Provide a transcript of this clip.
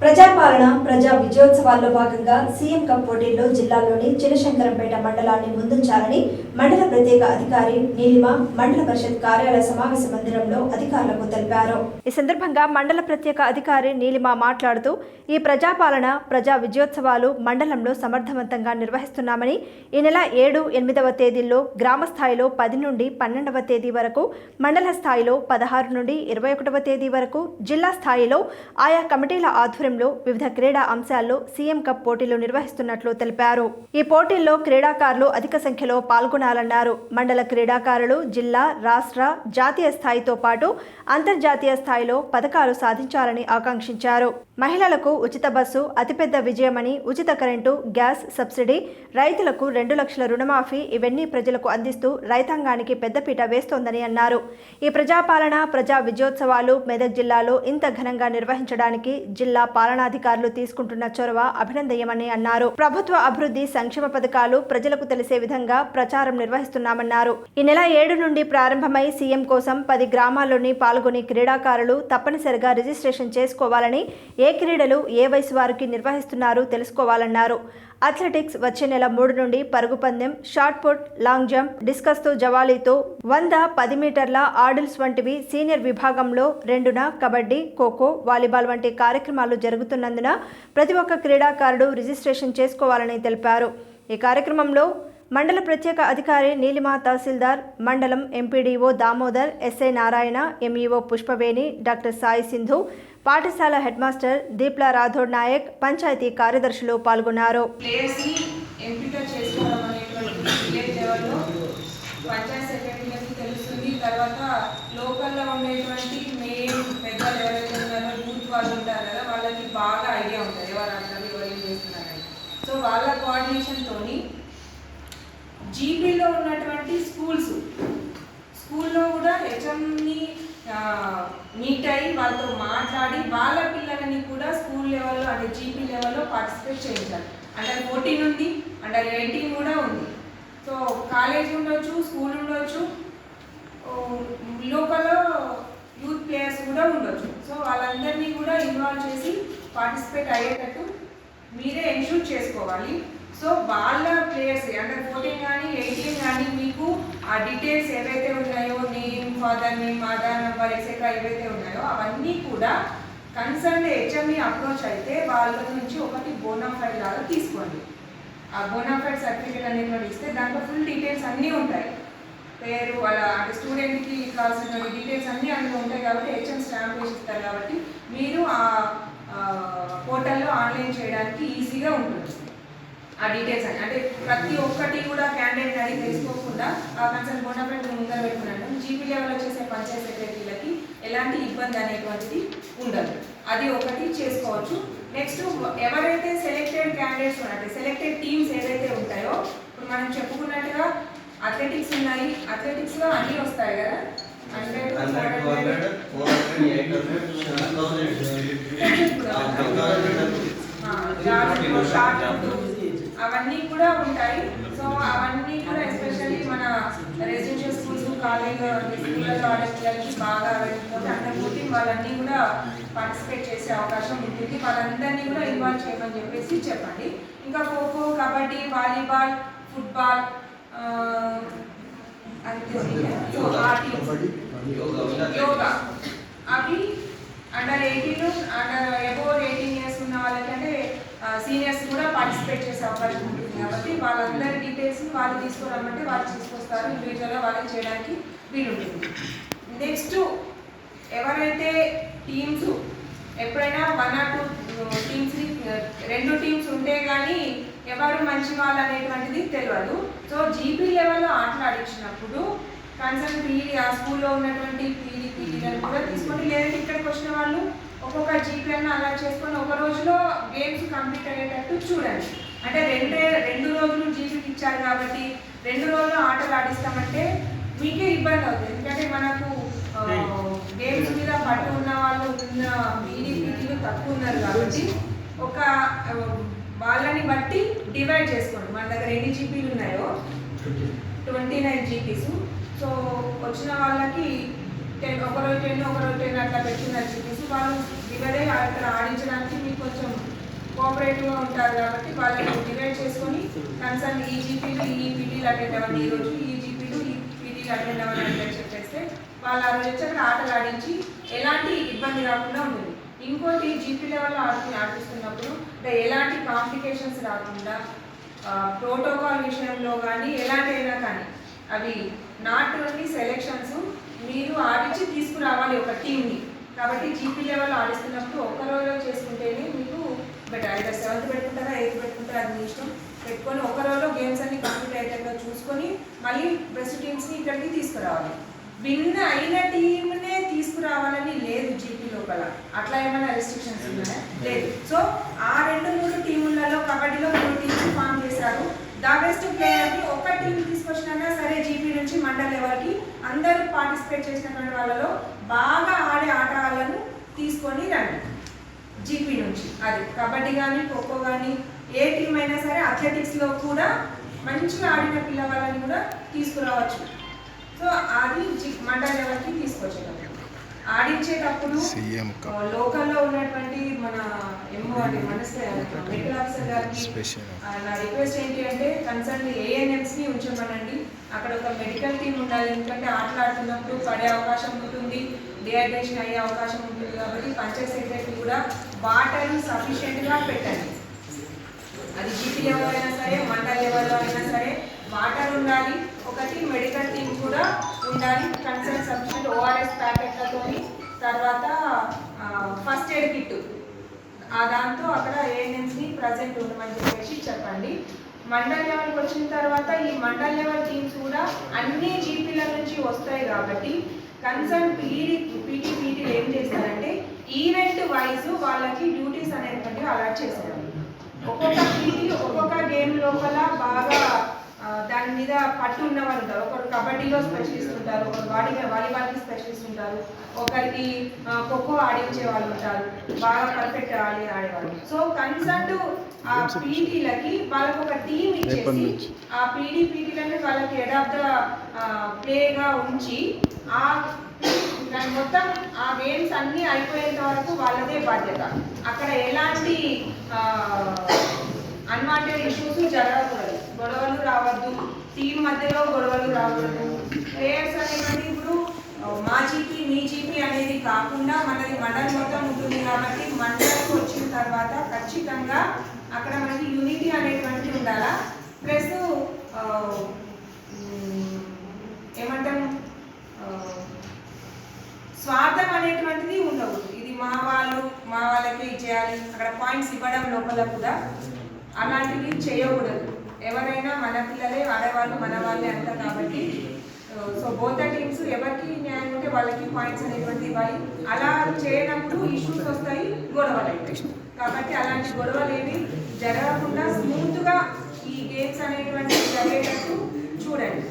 ప్రజాపాలన ప్రజా విజయోత్సవాల్లో భాగంగా CM cup పోటీల్లో జిల్లాలోని చినశంకరంపేట మండలాన్ని ముందుంచాలని మండల ప్రత్యేక అధికారి నీలిమ మండల పరిషత్ కార్యాలయ సమావేశ మందిరంలో అధికారులకు తెలిపారు. ఈ సందర్భంగా మండల ప్రత్యేక అధికారి నీలిమ మాట్లాడుతూ ఈ ప్రజాపాలన ప్రజా విజయోత్సవాలు మండలంలో సమర్థవంతంగా నిర్వహిస్తున్నామని ఈ నెల ఏడు ఎనిమిదవ తేదీల్లో గ్రామ స్థాయిలో పది నుండి పన్నెండవ తేదీ వరకు మండల స్థాయిలో పదహారు నుండి ఇరవై ఒకటవ తేదీ వరకు జిల్లా స్థాయిలో ఆయా కమిటీల ఆధ్వర్యం ఆధ్వర్యంలో వివిధ క్రీడా అంశాల్లో సీఎం కప్ పోటీలు నిర్వహిస్తున్నట్లు తెలిపారు. ఈ పోటీల్లో క్రీడాకారులు అధిక సంఖ్యలో పాల్గొనాలన్నారు. మండల క్రీడాకారులు జిల్లా రాష్ట్ర జాతీయ స్థాయితో పాటు అంతర్జాతీయ స్థాయిలో పథకాలు సాధించాలని ఆకాంక్షించారు. మహిళలకు ఉచిత బస్సు అతిపెద్ద విజయమని ఉచిత కరెంటు గ్యాస్ సబ్సిడీ రైతులకు రెండు లక్షల రుణమాఫీ ఇవన్నీ ప్రజలకు అందిస్తూ రైతాంగానికి పెద్దపీట వేస్తోందని అన్నారు. ఈ ప్రజాపాలన ప్రజా విజయోత్సవాలు మెదక్ జిల్లాలో ఇంత ఘనంగా నిర్వహించడానికి జిల్లా పాలనాధికారులు తీసుకుంటున్న చొరవ అభినందనీయమని అన్నారు. ప్రభుత్వ అభివృద్ధి సంక్షేమ పథకాలు ప్రజలకు తెలిసే విధంగా ప్రచారం నిర్వహిస్తున్నామన్నారు. ఈ నెల ఏడు నుండి ప్రారంభమై సీఎం కోసం పది గ్రామాల్లోని పాల్గొని క్రీడాకారులు తప్పనిసరిగా రిజిస్ట్రేషన్ చేసుకోవాలని ఏ క్రీడలు ఏ వయసు వారికి నిర్వహిస్తున్నారు తెలుసుకోవాలన్నారు. అథ్లెటిక్స్ వచ్చే నెల మూడు నుండి పరుగు పందెం షార్ట్ పుట్ లాంగ్ జంప్ డిస్కస్తో జవాలీతో వంద పది మీటర్ల ఆడిల్స్ వంటివి సీనియర్ విభాగంలో రెండున కబడ్డీ ఖోఖో వాలీబాల్ వంటి కార్యక్రమాలు జరుగుతున్నందున ప్రతి ఒక్క క్రీడాకారుడు రిజిస్ట్రేషన్ చేసుకోవాలని తెలిపారు. ఈ కార్యక్రమంలో మండల ప్రత్యేక అధికారి నీలిమా తహసీల్దార్ మండలం MPDO Damodar SI Narayana MEO Pushpaveni doctor Sai Sindhu పాఠశాల హెడ్ మాస్టర్ దీప్లా రాథోడ్ నాయక్ పంచాయతీ కార్యదర్శులు పాల్గొన్నారు. తర్వాత లోకల్లో ఉండేటువంటి మెయిన్ పెద్దలు ఎవరైతే ఉన్నారో యూత్ వాళ్ళు ఉంటారు కదా వాళ్ళకి బాగా ఐడియా ఉంటుంది. ఎవరు ఎవరు చేస్తున్నారని సో వాళ్ళ కోఆర్డినేషన్తోని జీపీలో ఉన్నటువంటి స్కూల్స్ స్కూల్లో కూడా హెచ్ఎంని మీట్ అయ్యి వాళ్ళతో మాట్లాడి వాళ్ళ పిల్లలని కూడా స్కూల్ లెవెల్లో అంటే జీపీ లెవెల్లో పార్టిసిపేట్ చేయించాలి. అండర్ ఫోర్టీన్ ఉంది అండర్ ఎయిటీన్ కూడా ఉంది. సో కాలేజ్ ఉండొచ్చు స్కూల్ ఉండొచ్చు లోకల్ యూత్ ప్లేయర్స్ కూడా ఉండొచ్చు. సో వాళ్ళందరినీ కూడా ఇన్వాల్వ్ చేసి పార్టిసిపేట్ అయ్యేటట్టు మీరే ఎన్షూర్ చేసుకోవాలి. సో వాళ్ళ ప్లేయర్స్ అండర్ ఫోర్టీన్ కానీ ఎయిటీన్ కానీ మీకు ఆ డీటెయిల్స్ ఏవైతే ఉన్నాయో ఫాదర్ని ఫాదర్ ఆధార్ నెంబర్ ఎక్సెట్రా ఏవైతే ఉన్నాయో అవన్నీ కూడా కన్సర్న్ హెచ్ఎంఈ అప్రోచ్ అయితే వాళ్ళ నుంచి ఒకటి బోనాఫైడ్ లాగా తీసుకోండి. ఆ బోనాఫైడ్ సర్టిఫికేట్ అనేది ఇస్తే దాంట్లో ఫుల్ డీటెయిల్స్ అన్నీ ఉంటాయి. పేరు వాళ్ళ అంటే స్టూడెంట్కి కావాల్సిన డీటెయిల్స్ అన్నీ అందులో ఉంటాయి కాబట్టి హెచ్ఎం స్టాంప్ వేసి ఇస్తారు కాబట్టి మీరు ఆ పోర్టల్లో ఆన్లైన్ చేయడానికి ఈజీగా ఉంటుంది. ఆ డీటెయిల్స్ అని అంటే ప్రతి ఒక్కటి కూడా క్యాండిడేట్ అని తెలుసుకోకుండా ఆ కన్సర్న్ బోనాఫైడ్ ముందర పెట్టుకున్నాను జీపీ లెవెల్లో చేసే పంచాయత్ సెక్రటరీలకి ఎలాంటి ఇబ్బంది అనేటువంటిది ఉండదు. అది ఒకటి చేసుకోవచ్చు. నెక్స్ట్ ఎవరైతే సెలెక్టెడ్ క్యాండిడేట్స్ అంటే సెలెక్టెడ్ టీమ్స్ ఏదైతే ఉంటాయో ఇప్పుడు మనం చెప్పుకున్నట్టుగా అథ్లెటిక్స్ ఉన్నాయి. అథ్లెటిక్స్లో అన్నీ వస్తాయి కదా. Hundred two hundred four hundred eight hundred seven thousand అవన్నీ కూడా ఉంటాయి సో అవన్నీ కూడా ఎస్పెషల్లీ మన రెసిడెన్షియల్ స్కూల్స్ కాలేజ్ బాగా వెళ్ళిపోతే అంత పూర్తి వాళ్ళన్నీ కూడా పార్టిసిపేట్ చేసే అవకాశం ఉంటుంది. వాళ్ళందరినీ కూడా ఇన్వాల్వ్ చేయమని చెప్పేసి చెప్పండి. ఇంకా ఖోఖో కబడ్డీ వాలీబాల్ ఫుట్బాల్. యోగా అవి under eighteen under above eighteen years ఉన్న వాళ్ళకి అంటే సీనియర్స్ కూడా పార్టిసిపేట్ చేసే అవకాశం ఉంటుంది. కాబట్టి వాళ్ళందరి డీటెయిల్స్ వాళ్ళు తీసుకురమ్మంటే వాళ్ళు తీసుకొస్తారు. ఇండివిజువల్గా వాళ్ళకి చేయడానికి వీలుంటుంది. నెక్స్ట్ ఎవరైతే టీమ్స్ ఎప్పుడైనా వన్ ఆర్ టూ టీమ్స్ రెండు టీమ్స్ ఉంటే కానీ ఎవరు మంచి వాళ్ళు అనేటువంటిది తెలియదు సో జీపీ లెవెల్లో ఆటలాడించినప్పుడు కన్సర్న్ పీడీ ఆ స్కూల్లో ఉన్నటువంటి పీడీ పీడీలను కూడా తీసుకొని లేదంటే ఇక్కడికి వచ్చిన వాళ్ళు ఒక్కొక్క జీపీ అన్న అలా చేసుకొని ఒక రోజులో గేమ్స్ కంప్లీట్ అయ్యేటట్టు చూడండి. అంటే రెండే రెండు రోజులు జీపీకి ఇచ్చారు కాబట్టి రెండు రోజులు ఆటలు ఆడిస్తామంటే మీకే ఇబ్బంది అవుతుంది. ఎందుకంటే మనకు గేమ్స్ మీద పట్టు ఉన్న వాళ్ళు ఉన్న పీడీ పీడీలు తక్కువ ఉన్నారు కాబట్టి ఒక వాళ్ళని బట్టి డివైడ్ చేసుకోండి. మన దగ్గర ఎన్ని జీపీలు ఉన్నాయో? ట్వంటీ. నైన్ జీపీస్ సో వచ్చిన వాళ్ళకి టెన్ ఒకరోజు టెన్ ఒకరోజు టెన్ అట్లా పెట్టిన జీపీస్ వాళ్ళు డివైడ్ అక్కడ ఆడించడానికి మీకు కొంచెం కోఆపరేటివ్గా ఉంటారు కాబట్టి వాళ్ళని డివైడ్ చేసుకొని కన్సర్న్ ఈ జీపీలు ఈ పీటీలు అటెండ్ అవ్వండి. ఈ రోజు ఈ జీపీలు ఈ పీటీలు అటెండ్ అవ్వాలని లెక్చర్ చేస్తే వాళ్ళు ఆ రోజు వచ్చి ఆటలు ఆడించి ఎలాంటి ఇబ్బంది రాకుండా ఉంటుంది ఇంకోటి జీపీ లెవెల్లో ఆడుకుని ఆడిస్తున్నప్పుడు అంటే ఎలాంటి కాంప్లికేషన్స్ రాకుండా ప్రోటోకాల్ విషయంలో కానీ ఎలాంటివైనా కానీ అవి నాట్ ఓన్లీ సెలెక్షన్స్ మీరు ఆడించి తీసుకురావాలి ఒక టీంని కాబట్టి జీపీ లెవెల్ ఆడిస్తున్నప్పుడు ఒక్క రోజులో చేసుకుంటేనే మీకు బెటర్ అయితే సెవెంత్ పెట్టుకుంటారా ఎయిత్ పెట్టుకుంటారా అది మీ ఇష్టం. పెట్టుకొని ఒక రోజులో గేమ్స్ అన్ని కంప్లీట్ అయ్యేటట్టుగా చూసుకొని మళ్ళీ బెస్ట్ టీమ్స్ని ఇక్కడికి తీసుకురావాలి. విన్ అయిన టీంనే తీసుకురావాలని లేదు జీపీ లోపల. అట్లా ఏమైనా రెస్ట్రిక్షన్స్ ఉన్నాయా? లేదు. సో ఆ రెండు మూడు టీములలో కబడ్డీలో మూడు టీమ్స్ ఫామ్ చేశారు. ద బెస్ట్ ప్లేయర్ని ఒక టీం తీసుకొచ్చినా సరే జీపీ నుంచి మండల్ లెవెల్కి అందరూ పార్టిసిపేట్ చేసినటువంటి వాళ్ళలో బాగా ఆడే ఆటగాళ్ళను తీసుకొని రండి. జీపీ నుంచి. అది కబడ్డీ కానీ ఖోఖో కానీ ఏ టీం అయినా సరే అథ్లెటిక్స్లో కూడా మంచిగా ఆడిన పిల్లవాళ్ళని కూడా తీసుకురావచ్చు. సో అది మండల లెవెల్కి తీసుకొచ్చేటప్పుడు. ఆడించేటప్పుడు లోకల్లో ఉన్నటువంటి మన ఎంఓ అంటే మన మెడికల్ ఆఫీసర్ గారికి నా రిక్వెస్ట్ ఏంటి అంటే కన్సర్న్ ఏఎన్ఎంస్ని ఉంచమనండి. అక్కడ ఒక మెడికల్ టీం ఉండాలి. ఎందుకంటే ఆటలు ఆడుతున్నప్పుడు పడే అవకాశం ఉంటుంది. డిహైడ్రేషన్ అయ్యే అవకాశం ఉంటుంది కాబట్టి పంచాయత్ సెక్రటరీ కూడా వాటర్ సఫిషియెంట్గా పెట్టండి. అది జీపీ లెవెల్ అయినా సరే మండల్ లెవెల్లో అయినా సరే వాటర్ ఉండాలి. ఒకటి మెడికల్ టీమ్ కూడా ఉండాలి. కన్సర్న్ సఫిషియెంట్ ఓఆర్ఎస్ ప్యాకెట్లతో తర్వాత ఫస్ట్ ఎయిడ్ కిట్. ఆ దాంతో అక్కడ ఏఎన్ఎంస్ని ప్రజెంట్ ఉండమని చెప్పేసి చెప్పండి. మండల్ లెవెల్కి వచ్చిన తర్వాత ఈ మండల్ లెవెల్ టీమ్స్ కూడా అన్ని జీపీల నుంచి వస్తాయి కాబట్టి కన్సర్న్ పీడీ పీటీ పీటీలు ఏం చేస్తారంటే ఈవెంట్ వైజ్ వాళ్ళకి డ్యూటీస్ అనేటువంటివి అలాట్ చేస్తారు. ఒక్కొక్క పీటీ ఒక్కొక్క గేమ్ లోపల బాగా దాని మీద పట్టు ఉన్నవారు ఉంటారు. ఒకరు కబడ్డీలో స్పెషలిస్ట్ ఉంటారు ఒకరు వాడి వాలీబాల్కి స్పెషలిస్ట్ ఉంటారు. ఒకరికి ఖోఖో ఆడించే వాళ్ళు ఉంటారు. బాగా పర్ఫెక్ట్ ఆడి ఆడేవాళ్ళు. సో కన్సర్న్ ఆ పీటీలకి వాళ్ళకి ఒక టీం ఇచ్చేసి. ఆ పీడీ పీటీలని వాళ్ళకి ద ప్లేగా ఉంచి ఆ దాని మొత్తం ఆ గేమ్స్ అన్నీ అయిపోయేంత వరకు వాళ్ళదే బాధ్యత. అక్కడ ఎలాంటి అన్వాంటెడ్ ఇష్యూస్ జరగకూడదు. గొడవలు రావద్దు. టీం మధ్యలో గొడవలు రాకూడదు ప్లేయర్స్ అనేటువంటి ఇప్పుడు మా జీపి మీ జీపీ అనేది కాకుండా మనది మండలి మొత్తం ఉంటుంది కాబట్టి మండలికి వచ్చిన తర్వాత ఖచ్చితంగా అక్కడ మనకి యూనిటీ అనేటువంటిది ఉండాలా? ప్లస్ ఏమంటాం స్వార్థం అనేటువంటిది ఉండవు ఇది మా వాళ్ళు మా వాళ్ళకే ఇచ్చేయాలి. అక్కడ పాయింట్స్ ఇవ్వడం లోపల కూడా అలాంటివి చేయకూడదు. ఎవరైనా మన పిల్లలే ఆడవాళ్ళు మన వాళ్ళే అంటారు కాబట్టి సో బోత టీమ్స్ ఎవరికి న్యాయం ఉంటే వాళ్ళకి పాయింట్స్ అనేటువంటి ఇవ్వాలి. అలా చేయనప్పుడు ఇష్యూస్ వస్తాయి గొడవలు అవుతాయి. కాబట్టి అలాంటి గొడవలు ఏవి జరగకుండా స్మూత్గా ఈ గేమ్స్ అనేటువంటివి జరిగేటట్టు చూడండి.